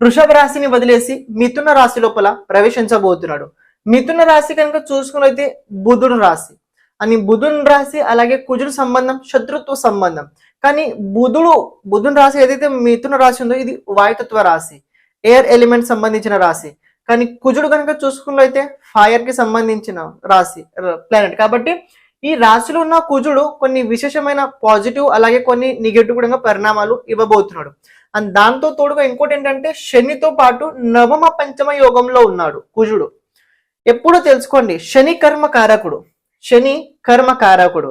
వృషభ రాశిని వదిలేసి మిథున రాశి లోపల ప్రవేశించబోతున్నాడు. మిథున రాశి కనుక చూసుకున్నైతే బుధుడు రాశి. అని బుధుని రాశి అలాగే కుజుడు సంబంధం శత్రుత్వ సంబంధం. కానీ బుధుడు బుధుని రాశి ఏదైతే మిథున రాశి ఉందో ఇది వాయుతత్వ రాశి ఎయిర్ ఎలిమెంట్ సంబంధించిన రాశి. కానీ కుజుడు కనుక చూసుకున్నైతే ఫైర్కి సంబంధించిన రాశి ప్లానెట్ కాబట్టి ఈ రాశిలో ఉన్న కుజుడు కొన్ని విశేషమైన పాజిటివ్ అలాగే కొన్ని నెగిటివ్ కూడా పరిణామాలు ఇవ్వబోతున్నాడు. అండ్ దాంతో తోడుగా ఇంకోటి ఏంటంటే శనితో పాటు నవమ పంచమ యోగంలో ఉన్నాడు కుజుడు. ఎప్పుడూ తెలుసుకోండి శని కర్మ కారకుడు శని కర్మ కారకుడు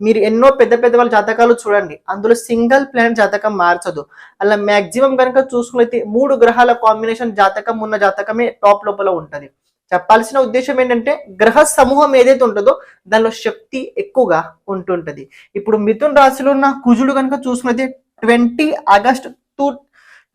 మీరు ఎన్నో పెద్ద పెద్ద వాళ్ళ జాతకాలు చూడండి. అందులో సింగిల్ ప్లానెట్ జాతకం మార్చదు. అలా మాక్సిమం కనుక చూసుకున్నైతే మూడు గ్రహాల కాంబినేషన్ జాతకం ఉన్న జాతకమే టాప్ లోపల ఉంటుంది. చెప్పాల్సిన ఉద్దేశం ఏంటంటే గ్రహ సమూహం ఏదైతే ఉంటుందో దానిలో శక్తి ఎక్కువగా ఉంటుంటది. ఇప్పుడు మిథున్ రాశిలో ఉన్న కుజుడు కనుక చూసుకున్నైతే twenty August two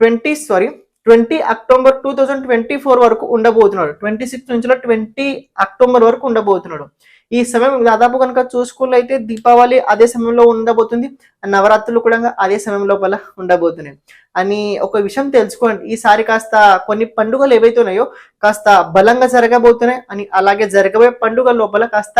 twenty sorry twenty October two thousand twenty four వరకు ఉండబోతున్నాడు. ట్వంటీ సిక్స్ నుంచి ట్వంటీ అక్టోబర్ వరకు ఉండబోతున్నాడు. ఈ సమయం దాదాపు కనుక చూసుకున్నట్లయితే దీపావళి అదే సమయంలో ఉండబోతుంది. నవరాత్రులు కూడా అదే సమయం లోపల ఉండబోతున్నాయి. అని ఒక విషయం తెలుసుకోండి. ఈసారి కాస్త కొన్ని పండుగలు ఏవైతే ఉన్నాయో కాస్త బలంగా జరగబోతున్నాయి. అని అలాగే జరగబోయే పండుగ లోపల కాస్త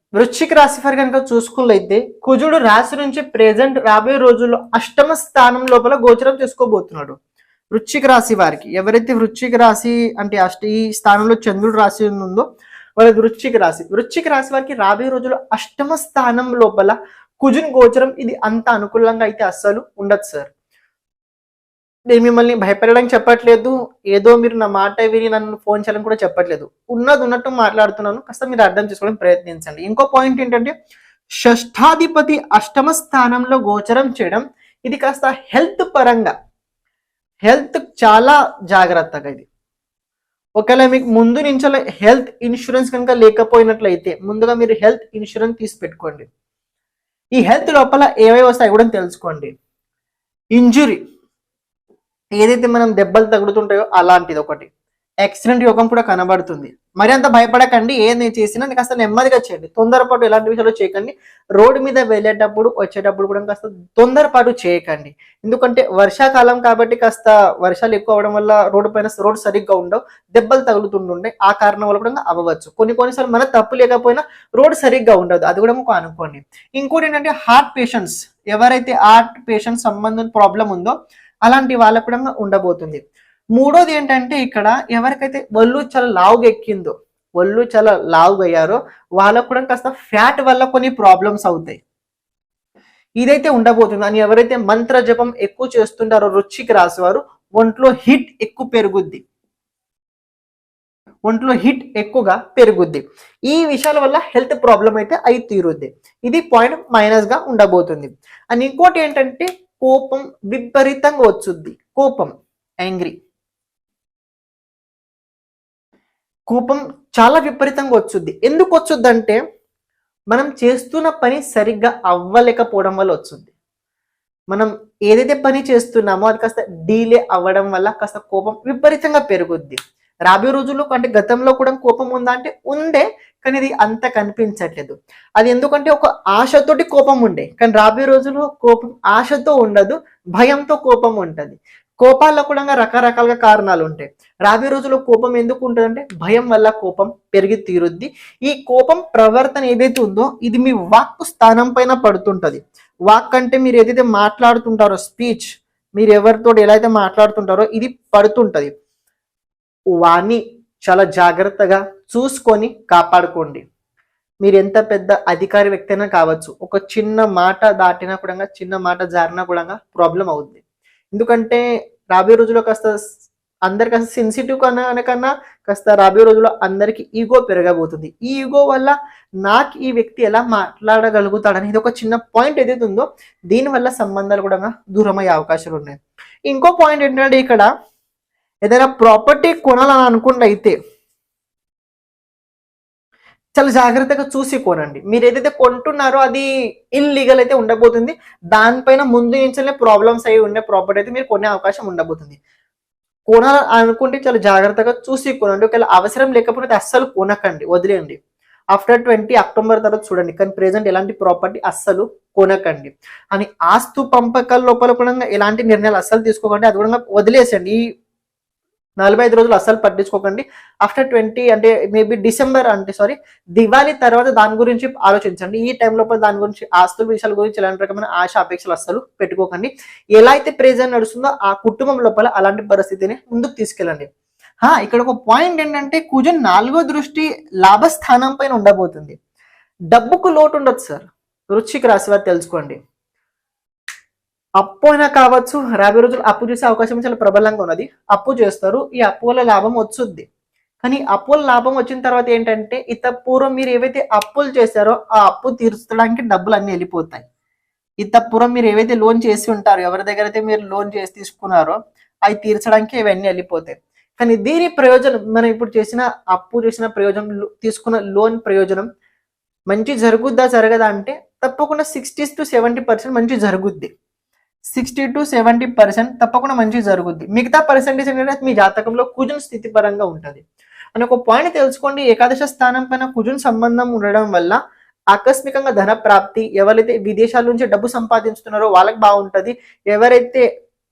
వృశ్చిక రాశి వారి కనుక చూసుకున్నట్లయితే కుజుడు రాశి నుంచి ప్రెజెంట్ రాబోయే రోజుల్లో అష్టమ స్థానం లోపల గోచరం చేసుకోబోతున్నాడు. వృశ్చిక రాశి వారికి ఎవరైతే వృశ్చిక రాశి అంటే అష్ట ఈ స్థానంలో చంద్రుడు రాశి ఉందో వాళ్ళకి వృశ్చిక రాశి. వృశ్చిక రాశి వారికి రాబోయే రోజుల్లో అష్టమ స్థానం లోపల కుజుని గోచరం ఇది అంత అనుకూలంగా అయితే అస్సలు ఉండదు సార్. నేను మిమ్మల్ని భయపెట్టడానికి చెప్పట్లేదు. ఏదో మీరు నా మాట విని నన్ను ఫోన్ చేయాలని కూడా చెప్పట్లేదు. ఉన్నది ఉన్నట్టు మాట్లాడుతున్నాను. కాస్త మీరు అర్థం చేసుకోవడానికి ప్రయత్నించండి. ఇంకో పాయింట్ ఏంటంటే షష్ఠాధిపతి అష్టమ స్థానంలో గోచరం చేయడం ఇది కాస్త హెల్త్ పరంగా. హెల్త్ చాలా జాగ్రత్తగా ఇది. ఒకవేళ మీకు ముందు నుంచి హెల్త్ ఇన్సూరెన్స్ కనుక లేకపోయినట్లయితే ముందుగా మీరు హెల్త్ ఇన్సూరెన్స్ తీసి పెట్టుకోండి. ఈ హెల్త్ లోపల ఏవై వస్తాయి కూడా తెలుసుకోండి. ఇంజురీ. ఏదైతే మనం దెబ్బలు తగులుతుంటాయో అలాంటిది ఒకటి. యాక్సిడెంట్ యోగం కూడా కనబడుతుంది. మరి అంత భయపడకండి ఏది చేసినా కాస్త నెమ్మదిగా చేయండి. తొందరపాటు ఎలాంటి విషయాలు చేయకండి. రోడ్డు మీద వెళ్ళేటప్పుడు వచ్చేటప్పుడు కూడా కాస్త తొందరపాటు చేయకండి. ఎందుకంటే వర్షాకాలం కాబట్టి కాస్త వర్షాలు ఎక్కువ అవడం వల్ల రోడ్డు పైన రోడ్డు సరిగ్గా ఉండవు. దెబ్బలు తగులుతుంటుండే. ఆ కారణం వల్ల కూడా అవ్వచ్చు. కొన్ని కొన్నిసార్లు మన తప్పు లేకపోయినా రోడ్డు సరిగ్గా ఉండదు. అది కూడా ఒక అనుకోండి. ఇంకోటి ఏంటంటే హార్ట్ పేషెంట్స్. ఎవరైతే హార్ట్ పేషెంట్ సంబంధం ప్రాబ్లం ఉందో అలాంటి వాళ్ళకు కూడా ఉండబోతుంది. మూడోది ఏంటంటే ఇక్కడ ఎవరికైతే ఒళ్ళు చాలా లావుగా ఎక్కిందో ఒళ్ళు చాలా లావుగా అయ్యారో వాళ్ళకు కూడా కాస్త ఫ్యాట్ వల్ల కొన్ని ప్రాబ్లమ్స్ అవుతాయి. ఇదైతే ఉండబోతుంది. అని ఎవరైతే మంత్ర జపం ఎక్కువ చేస్తుంటారో రుచికి రాసేవారు ఒంట్లో హిట్ ఎక్కువ పెరుగుద్ది. ఒంట్లో హిట్ ఎక్కువగా పెరుగుద్ది. ఈ విషయాల వల్ల హెల్త్ ప్రాబ్లం అయితే అయి తీరుద్ది. ఇది పాయింట్ మైనస్గా ఉండబోతుంది. అండ్ ఇంకోటి ఏంటంటే కోపం విపరీతంగా వచ్చుద్ది. కోపం యాంగ్రీ. కోపం చాలా విపరీతంగా వచ్చుద్ది. ఎందుకు వచ్చుద్ది అంటే మనం చేస్తున్న పని సరిగ్గా అవ్వలేకపోవడం వల్ల వచ్చుద్ది. మనం ఏదైతే పని చేస్తున్నామో అది కాస్త డీలే అవ్వడం వల్ల కాస్త కోపం విపరీతంగా పెరుగుద్ది. రాబోయే రోజుల్లో అంటే గతంలో కూడా కోపం ఉందా అంటే ఉండే. కానీ ఇది అంత కనిపించట్లేదు. అది ఎందుకంటే ఒక ఆశతోటి కోపం ఉండే. కానీ రాబోయే రోజుల్లో కోపం ఆశతో ఉండదు భయంతో కోపం ఉంటుంది. కోపాల్లో కూడా రకరకాలుగా కారణాలు ఉంటాయి. రాబోయే రోజుల్లో కోపం ఎందుకు ఉంటుందంటే భయం వల్ల కోపం పెరిగి తీరుద్ది. ఈ కోపం ప్రవర్తన ఏదైతే ఉందో ఇది మీ వాక్ స్థానం పైన పడుతుంటది. వాక్ అంటే మీరు ఏదైతే మాట్లాడుతుంటారో స్పీచ్ మీరు ఎవరితో ఎలా అయితే మాట్లాడుతుంటారో ఇది పడుతుంటది. వాణి చాలా జాగ్రత్తగా చూసుకొని కాపాడుకోండి. మీరు ఎంత పెద్ద అధికారి వ్యక్తి అయినా కావచ్చు ఒక చిన్న మాట దాటినా కూడా చిన్న మాట జారినా కూడా ప్రాబ్లం అవుద్ది. ఎందుకంటే రాబోయే రోజుల్లో కాస్త అందరు కాస్త సెన్సిటివ్ కన్నా కన్నా కాస్త రాబోయే రోజుల్లో అందరికి ఈగో పెరగబోతుంది. ఈ ఈగో వల్ల నాకు ఈ వ్యక్తి ఎలా మాట్లాడగలుగుతాడని ఇది ఒక చిన్న పాయింట్ ఏదైతే ఉందో దీనివల్ల సంబంధాలు కూడా దూరమయ్యే అవకాశాలు ఉన్నాయి. ఇంకో పాయింట్ ఏంటంటే ఇక్కడ ఏదైనా ప్రాపర్టీ కొనాలని అనుకుంటే అయితే చాలా జాగ్రత్తగా చూసి కొనండి. మీరు ఏదైతే కొంటున్నారో అది ఇల్లీగల్ అయితే ఉండబోతుంది. దానిపైన ముందు నుంచే ప్రాబ్లమ్స్ అయి ఉండే ప్రాపర్టీ అయితే మీరు కొనే అవకాశం ఉండబోతుంది. కొనాలి అనుకుంటే చాలా జాగ్రత్తగా చూసి కొనండి. ఒకవేళ అవసరం లేకపోతే అస్సలు కొనకండి. వదిలేయండి. ఆఫ్టర్ ట్వంటీ అక్టోబర్ తర్వాత చూడండి. కానీ ప్రెసెంట్ ఎలాంటి ప్రాపర్టీ అస్సలు కొనకండి. అని ఆస్తు పంపకాల లోపల కూడా ఎలాంటి నిర్ణయాలు అస్సలు తీసుకోకండి. అది కూడా వదిలేసండి ఈ నలభై ఐదు రోజులు అస్సలు పట్టించుకోకండి. ఆఫ్టర్ ట్వంటీ అంటే మేబీ డిసెంబర్ అంటే సారీ దివాళీ తర్వాత దాని గురించి ఆలోచించండి. ఈ టైం లోపల దాని గురించి ఆస్తుల విషయాల గురించి ఎలాంటి రకమైన ఆశ అపేక్షలు అస్సలు పెట్టుకోకండి. ఎలా అయితే ప్రెజెంట్ నడుస్తుందో ఆ కుటుంబం లోపల అలాంటి పరిస్థితిని ముందుకు తీసుకెళ్ళండి. ఇక్కడ ఒక పాయింట్ ఏంటంటే కుజన్ నాలుగో దృష్టి లాభస్థానం పైన ఉండబోతుంది. డబ్బుకు లోటు ఉండదు సార్ వృశ్చిక రాశి వారు తెలుసుకోండి. అప్పు అయినా కావచ్చు రాబోయే రోజులు అప్పు చేసే అవకాశం చాలా ప్రబలంగా ఉన్నది. అప్పు చేస్తారు ఈ అప్పు వల్ల లాభం వచ్చుద్ది కానీ అప్పుల లాభం వచ్చిన తర్వాత ఏంటంటే ఇత పూర్వం మీరు ఏవైతే అప్పులు చేశారో ఆ అప్పు తీర్చడానికి డబ్బులు అన్ని వెళ్ళిపోతాయి. ఇత పూర్వం మీరు ఏవైతే లోన్ చేసి ఉంటారో ఎవరి దగ్గర అయితే మీరు లోన్ చేసి తీసుకున్నారో అవి తీర్చడానికి ఇవన్నీ వెళ్ళిపోతాయి. కానీ దీని ప్రయోజనం మనం ఇప్పుడు చేసిన అప్పు చేసిన ప్రయోజనం తీసుకున్న లోన్ ప్రయోజనం మంచి జరుగుద్దా జరగదా అంటే తప్పకుండా సిక్స్టీస్ టు సెవెంటీ పర్సెంట్ మంచి జరుగుద్ది. సిక్స్టీ టు సెవెంటీ పర్సెంట్ తప్పకుండా మంచి జరుగుద్ది. మిగతా పర్సెంటేజ్ ఏంటంటే మీ జాతకంలో కుజున్ స్థితి పరంగా ఉంటుంది. అని ఒక పాయింట్ తెలుసుకోండి. ఏకాదశ స్థానం పైన కుజున్ సంబంధం ఉండడం వల్ల ఆకస్మికంగా ధన ప్రాప్తి ఎవరైతే విదేశాల నుంచి డబ్బు సంపాదించుతున్నారో వాళ్ళకి బాగుంటది. ఎవరైతే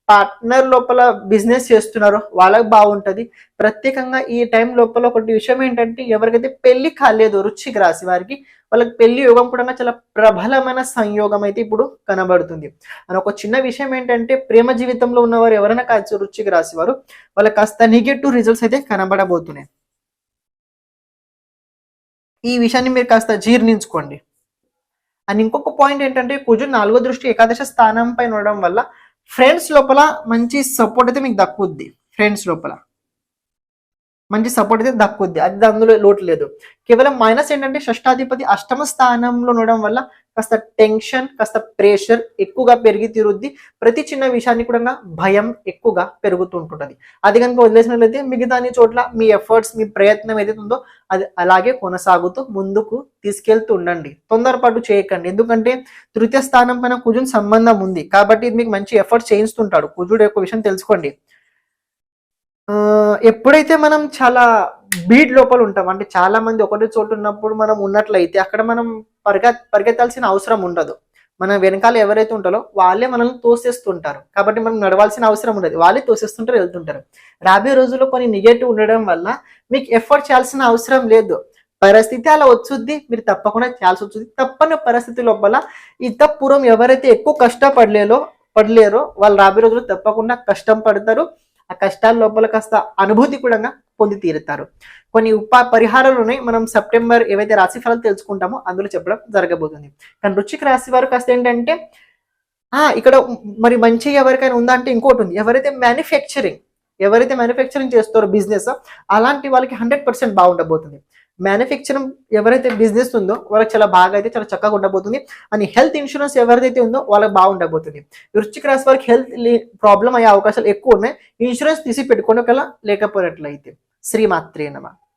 పార్ట్నర్ లోపల బిజినెస్ చేస్తున్నారో వాళ్ళకి బాగుంటది. ప్రత్యేకంగా ఈ టైం లోపల ఒకటి విషయం ఏంటంటే ఎవరికైతే పెళ్ళి కాలేదు వృశ్చిక రాశి వారికి వాళ్ళకి పెళ్ళి యోగం కూడా చాలా ప్రబలమైన సంయోగం అయితే ఇప్పుడు కనబడుతుంది. అని ఒక చిన్న విషయం ఏంటంటే ప్రేమ జీవితంలో ఉన్నవారు ఎవరైనా కావచ్చు వృశ్చిక రాశి వారు వాళ్ళకి కాస్త నెగటివ్ రిజల్ట్స్ అయితే కనబడబోతున్నాయి. ఈ విషయాన్ని మీరు కాస్త జీర్ణించుకోండి. అండ్ ఇంకొక పాయింట్ ఏంటంటే కుజు నాలుగో దృష్టి ఏకాదశ స్థానం పైన ఉండడం వల్ల ఫ్రెండ్స్ లోపల మంచి సపోర్ట్ అయితే మీకు దక్కుద్ది. ఫ్రెండ్స్ లోపల. మంచి సపోర్ట్ అయితే దక్కుద్ది. అది అందులో లోటు లేదు. కేవలం మైనస్ ఏంటంటే షష్టాధిపతి అష్టమ స్థానంలో ఉండడం వల్ల కాస్త టెన్షన్ కాస్త ప్రెషర్ ఎక్కువగా పెరిగి తీరుద్ది. ప్రతి చిన్న విషయాన్ని కూడా భయం ఎక్కువగా పెరుగుతుంటుంటుంది అది కనుక వదిలేసినట్లయితే మిగతా అన్ని చోట్ల మీ ఎఫర్ట్స్ మీ ప్రయత్నం ఏదైతే ఉందో అది అలాగే కొనసాగుతూ ముందుకు తీసుకెళ్తూ ఉండండి. తొందరపాటు చేయకండి. ఎందుకంటే తృతీయ స్థానం పైన కుజుని సంబంధం ఉంది. కాబట్టి ఇది మీకు మంచి ఎఫర్ట్స్ చేయిస్తుంటాడు. కుజుడు యొక్క విషయం తెలుసుకోండి. ఎప్పుడైతే మనం చాలా బీడ్ లోపల ఉంటాం. అంటే చాలా మంది ఒకటే చోటు ఉన్నప్పుడు మనం ఉన్నట్లయితే అక్కడ మనం పరిగె పరిగెత్తాల్సిన అవసరం ఉండదు. మన వెనకాల ఎవరైతే ఉంటారో వాళ్ళే మనల్ని తోసేస్తుంటారు. కాబట్టి మనం నడవాల్సిన అవసరం ఉండదు. వాళ్ళే తోసేస్తుంటారు వెళ్తుంటారు. రాబోయే రోజుల్లో కొన్ని నెగటివ్ ఉండడం వల్ల మీకు ఎఫర్ట్ చేయాల్సిన అవసరం లేదు. పరిస్థితి అలా వచ్చుద్ది. మీరు తప్పకుండా చేయాల్సి వచ్చుద్ది. తప్పని పరిస్థితి లోపల ఇంత పూర్వం ఎవరైతే ఎక్కువ కష్టపడలేరో పడలేరో వాళ్ళు రాబోయే రోజులు తప్పకుండా కష్టం పడతారు. ఆ కష్టాల లోపల కాస్త అనుభూతి కూడా పొంది తీరుతారు. కొన్ని ఉపా పరిహారాలు ఉన్నాయి. మనం సెప్టెంబర్ ఏవైతే రాశి ఫలాలు తెలుసుకుంటామో అందులో చెప్పడం జరగబోతుంది. కానీ రుచికి రాశి వారు కాస్త ఏంటంటే ఆ ఇక్కడ మరి మంచి ఎవరికైనా ఉందా అంటే ఇంకోటి ఉంది. ఎవరైతే మ్యానుఫ్యాక్చరింగ్ ఎవరైతే మ్యానుఫ్యాక్చరింగ్ చేస్తారో బిజినెస్ అలాంటి వాళ్ళకి హండ్రెడ్ పర్సెంట్ బాగుండబోతుంది. మ్యానుఫ్యాక్చరింగ్ ఎవరైతే బిజినెస్ ఉందో వాళ్ళకి చాలా బాగా అయితే చాలా చక్కగా ఉండబోతుంది. అని హెల్త్ ఇన్సూరెన్స్ ఎవరిదైతే ఉందో వాళ్ళకి బాగుండబోతుంది వృశ్చిక రాశి వారికి హెల్త్ ప్రాబ్లం అయ్యే అవకాశాలు ఎక్కువ ఉన్నాయి. ఇన్సూరెన్స్ తీసి పెట్టుకోవడం కల్లా లేకపోయినట్లయితే. శ్రీమాత్రే నమ.